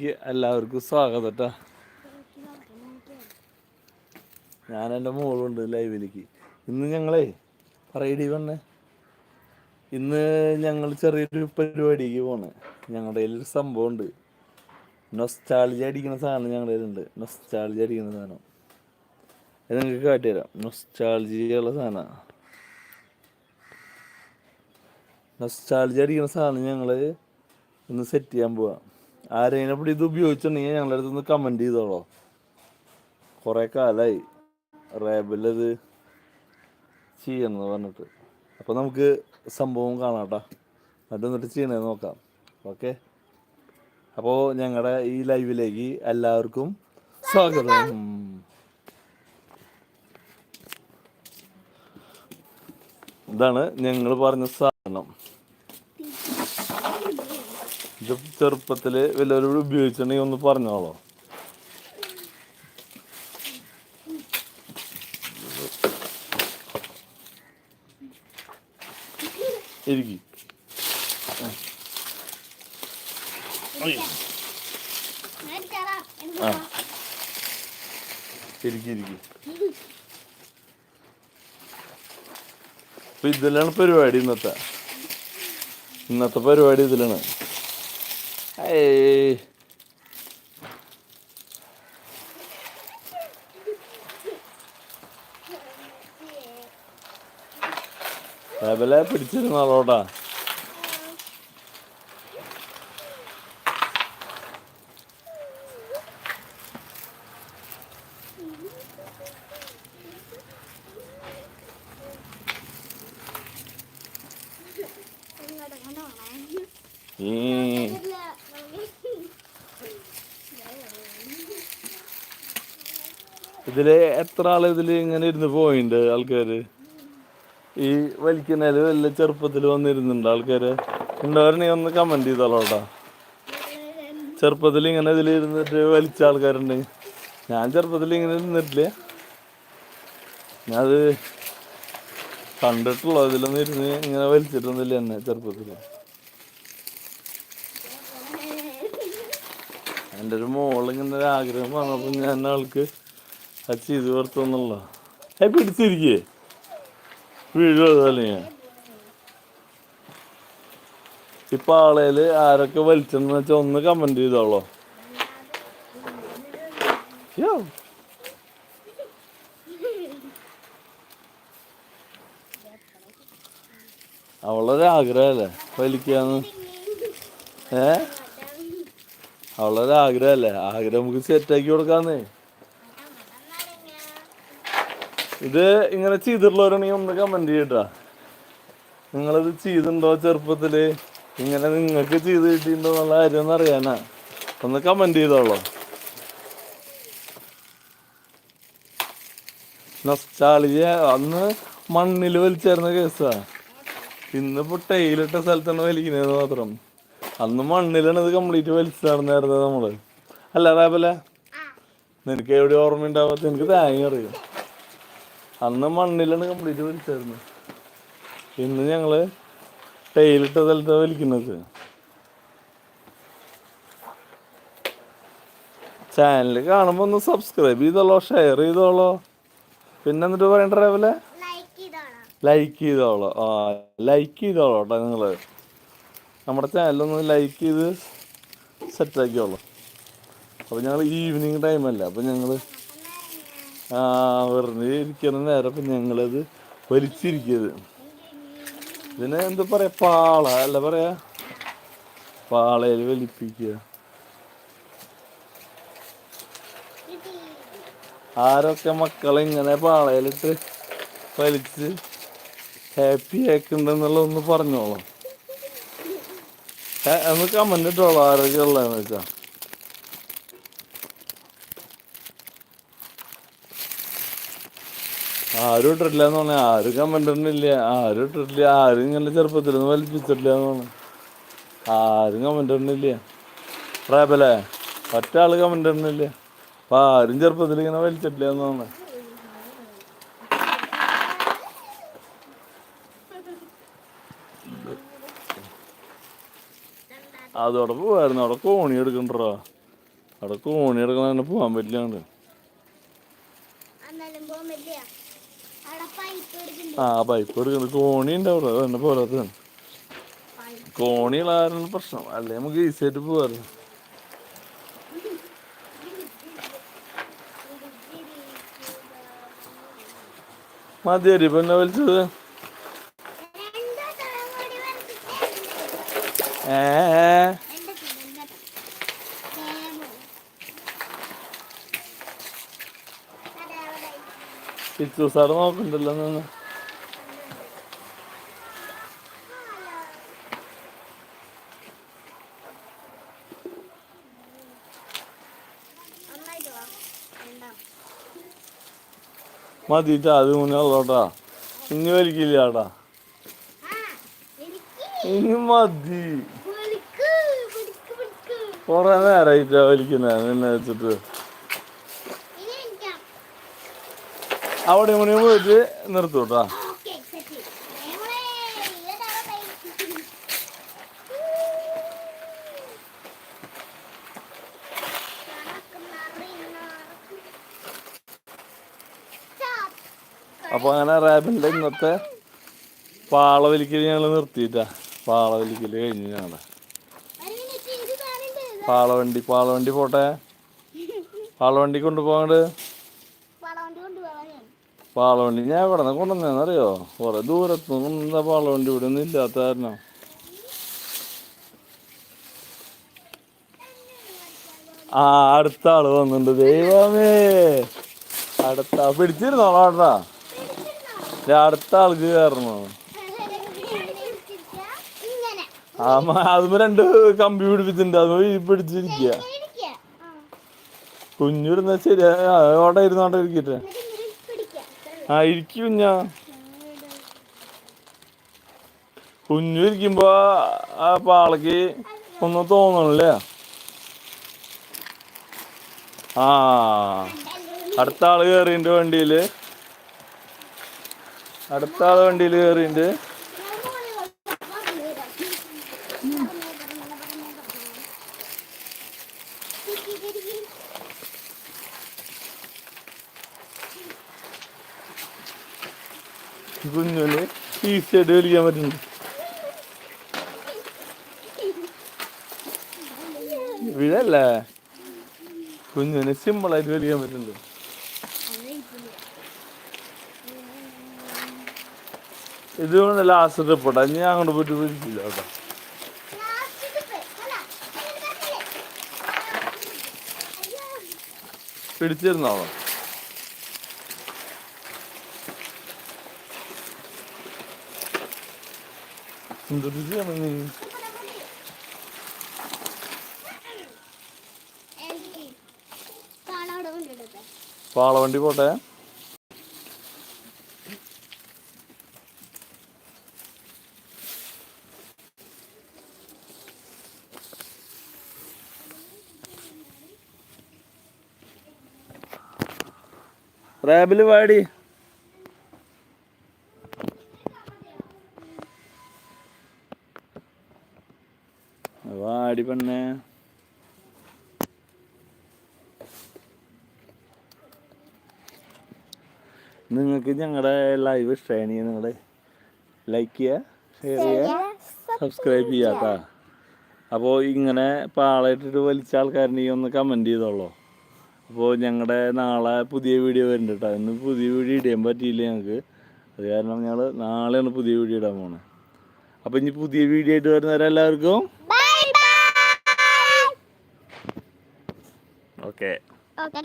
എല്ലാവർക്കും സ്വാഗതം കേട്ടോ ഞാൻ എന്റെ മോളുണ്ട് ലൈവിലേക്ക്. ഇന്ന് ഞങ്ങളെ പറയടി വണ്ണേ ഇന്ന് ഞങ്ങൾ ചെറിയൊരു പരിപാടിക്ക് പോണേ. ഞങ്ങളുടെ കയ്യിൽ ഒരു സംഭവം ഉണ്ട് നൊസ്റ്റാളിജി അടിക്കുന്ന സാധനം ഞങ്ങളുടെ കയ്യിലുണ്ട്. നൊസ്റ്റാളിജി അടിക്കുന്ന സാധനം. അത് നിങ്ങൾക്ക് കാട്ടിത്തരാം. നൊസ്റ്റാളിജിയുള്ള സാധനമാണ് നൊസ്റ്റാളിജി അടിക്കുന്ന സാധനം ഞങ്ങൾ ഇന്ന് സെറ്റ് ചെയ്യാൻ പോവാം. ആരെങ്കിലും ഇവിടെ ഇത് ഉപയോഗിച്ചിട്ടുണ്ടെങ്കിൽ ഞങ്ങളുടെ അടുത്ത് ഒന്ന് കമന്റ് ചെയ്തോളോ. കുറേ കാലമായി റേബിലത് ചെയ്യണമെന്ന് പറഞ്ഞിട്ട്. അപ്പോൾ നമുക്ക് സംഭവം കാണാം കേട്ടോ എന്നിട്ട് എന്നിട്ട് ചെയ്യണേ നോക്കാം. ഓക്കെ അപ്പോൾ ഞങ്ങളുടെ ഈ ലൈവിലേക്ക് എല്ലാവർക്കും സ്വാഗതം. ഇതാണ് ഞങ്ങൾ പറഞ്ഞ സാധനം. ഇത് ചെറുപ്പത്തിൽ വല്ലവരോട് ഉപയോഗിച്ചിട്ടുണ്ടെങ്കിൽ ഒന്ന് പറഞ്ഞോളോ. ഇരിക്കി. ആ. ഇരിക്കി ഇരിക്കി. അപ്പൊ ഇതിലാണ് പരിപാടി ഇന്നത്തെ. ഇന്നത്തെ പരിപാടി ഇതിലാണ്. ഏയ്. റബലെ പിടിച്ചിരുന്നാളോട്ടാ ഈ ഇതിൽ എത്ര ആൾ ഇതിൽ ഇങ്ങനെ ഇരുന്ന് പോയിണ്ട് ആൾക്കാര്? ഈ വലിക്കുന്നതിൽ വല്ല ചെറുപ്പത്തിൽ വന്നിരുന്നുണ്ട് ആൾക്കാര്? ഉണ്ടവരുണ്ടെങ്കിൽ ഒന്ന് കമന്റ് ചെയ്തോളോട്ടാ ചെറുപ്പത്തിൽ ഇങ്ങനെ ഇതിൽ ഇരുന്നിട്ട് വലിച്ച ആൾക്കാരുണ്ട്. ഞാൻ ചെറുപ്പത്തിൽ ഇങ്ങനെ ഇരുന്നിട്ടില്ല. ഞാനത് കണ്ടിട്ടുള്ളൂ. ഇതിലൊന്നും ഇരുന്ന് ഇങ്ങനെ വലിച്ചിട്ടൊന്നുമില്ല എന്നെ ചെറുപ്പത്തിൽ എന്റെ ഒരു മോളിങ്ങനെ ഒരു ആഗ്രഹം വന്നപ്പോൾ ഞാൻ ആൾക്ക് അത് ഇത് കൊടുത്തെന്നുള്ള ഏ പിടിച്ചിരിക്കേ. ഞാൻ ഇപ്പൊ ആളേൽ ആരൊക്കെ വലിച്ചെന്ന് വെച്ചാൽ ഒന്ന് കമന്റ് ചെയ്തോളോ. അവളൊരാഗ്രഹല്ലേ വലിക്കാന്ന്. ഏ? അവളൊരാഗ്രഹല്ലേ ആഗ്രഹം നമുക്ക് സെറ്റാക്കി കൊടുക്കാന്നേ. ഇത് ഇങ്ങനെ ചെയ്തിട്ടുള്ളവരാണെങ്കിൽ ഒന്ന് കമന്റ് ചെയ്യട്ടാ. നിങ്ങളത് ചെയ്തിട്ടുണ്ടോ ചെറുപ്പത്തിൽ? ഇങ്ങനെ നിങ്ങൾക്ക് ചെയ്ത് കിട്ടിയിട്ടുണ്ടോ എന്നുള്ള കാര്യം ഒന്ന് അറിയാനാ. ഒന്ന് കമന്റ് ചെയ്തോളൂ. നൊസ്റ്റാളിയ അന്ന് മണ്ണിൽ വലിച്ചേർന്ന കേസാ. ഇന്നിപ്പോ ടൈലിട്ട സ്ഥലത്താണ് വലിക്കുന്നത് മാത്രം. അന്ന് മണ്ണിലാണ് ഇത് കംപ്ലീറ്റ് വലിച്ചു നടന്നായിരുന്നത് നമ്മൾ. അല്ല റാബല നിനക്ക് എവിടെ ഓർമ്മ ഉണ്ടാവാത്ത എനിക്ക് തേങ്ങ അറിയാം. അന്ന് മണ്ണിലാണ് കംപ്ലീറ്റ് വലിച്ചായിരുന്നു ഇന്ന് ഞങ്ങൾ ടൈലിട്ട സ്ഥലത്താണ് വലിക്കുന്നത്. ചാനൽ കാണുമ്പോൾ ഒന്ന് സബ്സ്ക്രൈബ് ചെയ്തോളോ ഷെയർ ചെയ്തോളോ. പിന്നെ എന്നിട്ട് പറയണ്ട രാവിലെ ലൈക്ക് ചെയ്തോളോ. ആ ലൈക്ക് ചെയ്തോളോ കേട്ടോ നിങ്ങൾ. നമ്മുടെ ചാനലൊന്ന് ലൈക്ക് ചെയ്ത് സെറ്റാക്കിയോളൂ അപ്പോൾ ഞങ്ങൾ ഈവനിങ് ടൈമല്ല അപ്പോൾ ഞങ്ങൾ വെറുതെ ഇരിക്കുന്ന നേരം അപ്പം ഞങ്ങളത് വലിച്ചിരിക്കത് ഇതിനെ എന്താ പറയാ പാള അല്ല പറയാ? പാളയിൽ വലിപ്പിക്കുക. ആരൊക്കെ മക്കളെ ഇങ്ങനെ പാളയിലിട്ട് വലിച്ച് ഹാപ്പി ആക്കുന്നുണ്ടെന്നുള്ള ഒന്ന് പറഞ്ഞോളാം. ഒന്ന് കമന്റ് ഇട്ടോളാം ആരൊക്കെ ഉള്ളതെന്ന് ആരും ഇട്ടിട്ടില്ല എന്ന് പറഞ്ഞാൽ ആരും കമന്റ് ഇടുന്നില്ല. ആരും ഇട്ടിട്ടില്ല. ആരും ഇങ്ങനെ ചെറുപ്പത്തിലൊന്നും വലിപ്പിച്ചിട്ടില്ല എന്ന് പറഞ്ഞു. ആരും കമന്റ് ഇടുന്നില്ല. റേബലേ ഒറ്റ ആൾ കമന്റ് ഇടുന്നില്ല. അപ്പൊ ആരും ചെറുപ്പത്തിൽ ഇങ്ങനെ വലിച്ചിട്ടില്ല എന്ന് പറഞ്ഞു. അതോടെ പോവായിരുന്നു. അവിടെ കോണി എടുക്കണ്ടോ അവിടെ കോണി എടുക്കണ പോകാൻ പറ്റില്ലാണ്ട്. ആ പൈപ്പ് എടുക്കുന്നത് കോണി ഉണ്ടാവുള്ളൂ. അത് തന്നെ പോലത്തതാണ് പൈപ്പ്. കോണികളായിരുന്നു പ്രശ്നം? അല്ലേ നമുക്ക് ഈസി ആയിട്ട് പോവാറ് മതിയരി ഇപ്പൊ എന്നാ വലിച്ചത്? ഏ രണ്ട് സിലിണ്ടർ തേങ്ങ അതെ അവിടെ ചിച്ചു സാറ് നോക്കണ്ടല്ലോ നിന്ന് മതിട്ടാ അത് മുന്നേ ഉള്ളോട്ടാ ഇനി വലിക്കില്ല എനിക്ക് ഇനി മതി കൊറേ നേരായിട്ടാ വലിക്കുന്ന നിന്നെ വെച്ചിട്ട് ഇനി എനിക്കാം അവിടെ ഇങ്ങനെ പോയിട്ട് നിർത്തും കേട്ടോ. സെറ്റ്. നമ്മളെ ഇതാണ് അപ്പൊ അങ്ങനെ റാബിന്റെ ഇന്നത്തെ പാള വലിക്കൽ ഞങ്ങൾ നിർത്തിയിട്ടാ. പാള വലിക്കൽ കഴിഞ്ഞു ഞങ്ങളെ. പാളവണ്ടി പാളവണ്ടി പോട്ടെ. പാളവണ്ടി കൊണ്ടുപോകാണ്ട് പാളവണ്ടി. ഞാൻ ഇവിടെ നിന്ന് കൊണ്ടുവന്നറിയോ കുറെ ദൂരത്ത് നിന്ന് കൊണ്ടുവന്ന പാളവണ്ടി ഇവിടെ ഒന്നും ഇല്ലാത്ത കാരണം. ആ അടുത്ത ആൾ വന്നിട്ടുണ്ട്. ദൈവമേ. അടുത്ത പിടിച്ചിരുന്നോ ദേ അടുത്ത ആൾക്ക് കയറണോ ആ അതുമ്പോ രണ്ട് കമ്പി പിടിപ്പിച്ചിട്ടുണ്ട്. അത് പിടിച്ചിരിക്കുക. കുഞ്ഞിരുന്ന ശരി അവിടെ ഇരുന്നോട്ടെ ഇരിക്കട്ടെ. ആ ഇരിക്കും കുഞ്ഞാ കുഞ്ഞു ഇരിക്കുമ്പോ ആ പാളക്ക് ഒന്നും തോന്നണില്ല? ആ അടുത്ത ആൾ കയറിണ്ട് വണ്ടിയിൽ. അടുത്ത ആൾ വണ്ടിയിൽ കയറിണ്ട് കുഞ്ഞിന് ഈസി ആയിട്ട് വലിക്കാൻ പറ്റുന്നുണ്ട്. വീഴല്ലേ സിമ്പിളായിട്ട് വലിക്കാൻ പറ്റുന്നുണ്ട്. ഇതുകൊണ്ട് ലാസ്റ്റ് ട്രിപ്പോട്ടെ ഞാൻ അങ്ങോട്ട് പോയിട്ട് വിളിച്ചില്ല കേട്ടോ. പിടിച്ചിരുന്നോളോ എന്തൊരു ചെയ്യണം നീ പാളവണ്ടി പോട്ടെ. റാബിൽ വാടി. വാടി നിങ്ങൾക്ക് ഞങ്ങളുടെ ലൈവ് ഇഷ്ടമാണെങ്കിൽ നിങ്ങൾ ലൈക്ക് ചെയ്യുക ഷെയർ ചെയ്യുക സബ്സ്ക്രൈബ് ചെയ്യുക കേട്ടോ അപ്പോൾ ഇങ്ങനെ പാളയിട്ടിട്ട് വലിച്ച ആൾക്കാരുടെ ഒന്ന് കമന്റ് ചെയ്തോളൂ. അപ്പോൾ ഞങ്ങളുടെ നാളെ പുതിയ വീഡിയോ വരുന്നുണ്ട് കേട്ടോ ഇന്ന് പുതിയ വീഡിയോ ഇടാൻ പറ്റിയില്ല ഞങ്ങൾക്ക് അത് കാരണം ഞങ്ങൾ നാളെയാണ് പുതിയ വീഡിയോ ഇടാൻ പോണത് അപ്പോൾ ഇനി പുതിയ വീഡിയോ ആയിട്ട് വരുന്നവരെല്ലാവർക്കും ഓക്കെ. ഓക്കെ